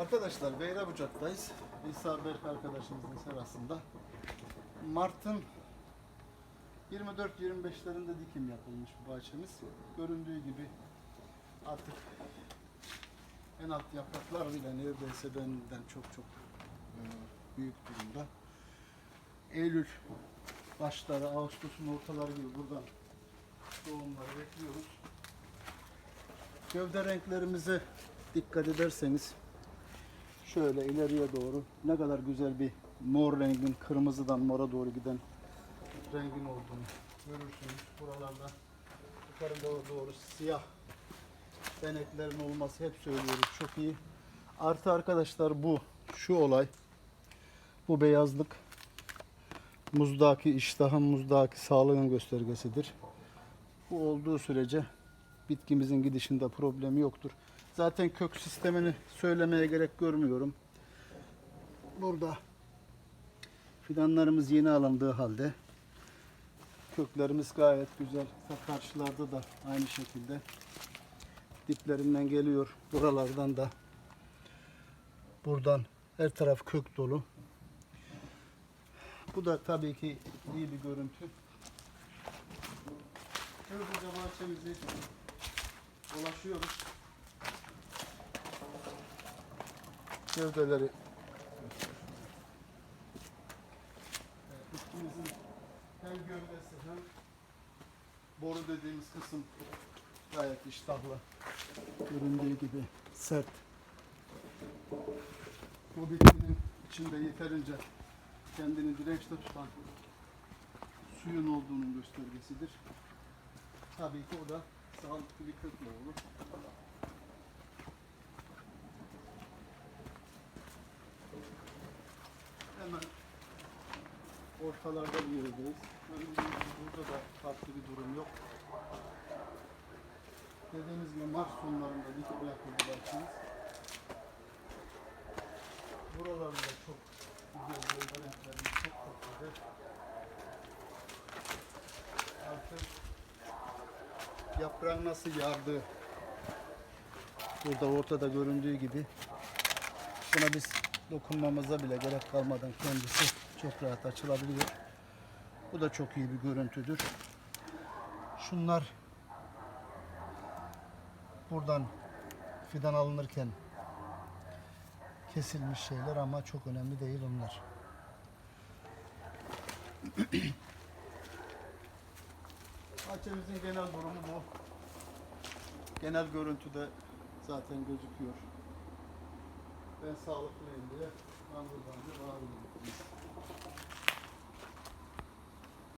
Arkadaşlar Beyrabucak'tayız. İsa Berk arkadaşımızın serasında. Mart'ın 24-25'lerinde dikim yapılmış bu bahçemiz. Göründüğü gibi artık en alt yapraklar bile neredeyse benden çok çok e, büyük durumda. Eylül başları, Ağustos'un ortaları gibi buradan doğumları bekliyoruz. Gövde renklerimize dikkat ederseniz şöyle ileriye doğru ne kadar güzel bir mor rengin kırmızıdan mora doğru giden rengin olduğunu görürsünüz. Buralarda yukarı doğru, doğru siyah beneklerin olması hep söylüyoruz çok iyi. Artı arkadaşlar bu şu olay bu beyazlık muzdaki iştahın muzdaki sağlığın göstergesidir. Bu olduğu sürece bitkimizin gidişinde problemi yoktur. Zaten kök sistemini söylemeye gerek görmüyorum. Burada fidanlarımız yeni alındığı halde köklerimiz gayet güzel. Karşılarda da aynı şekilde diplerinden geliyor. Buralardan da buradan her taraf kök dolu. Bu da tabii ki iyi bir görüntü. Hızlıca bahçemizi dolaşıyoruz. Gövdeleri bitkimizin hem gövdesi hem boru dediğimiz kısım gayet iştahlı. Göründüğü gibi sert. Bu bitkinin içinde yeterince kendini dirençte tutan suyun olduğunun göstergesidir. Tabii ki o da sağlıklı bir kökle olur. Hemen ortalarda bir yerdeyiz. Burada da farklı bir durum yok. Dediğimiz gibi Mart sonlarında dikme yapıldı bahçemiz. Buralarda da çok güzel renklerimiz çok güzel. Artık yaprağın nasıl yardığı burada ortada göründüğü gibi buna biz dokunmamıza bile gerek kalmadan kendisi çok rahat açılabiliyor. Bu da çok iyi bir görüntüdür. Şunlar buradan fidan alınırken kesilmiş şeyler ama çok önemli değil onlar. Bahçemizin genel durumu bu. Genel görüntüde zaten gözüküyor ben sağlıklıyım diye ben buradan bir var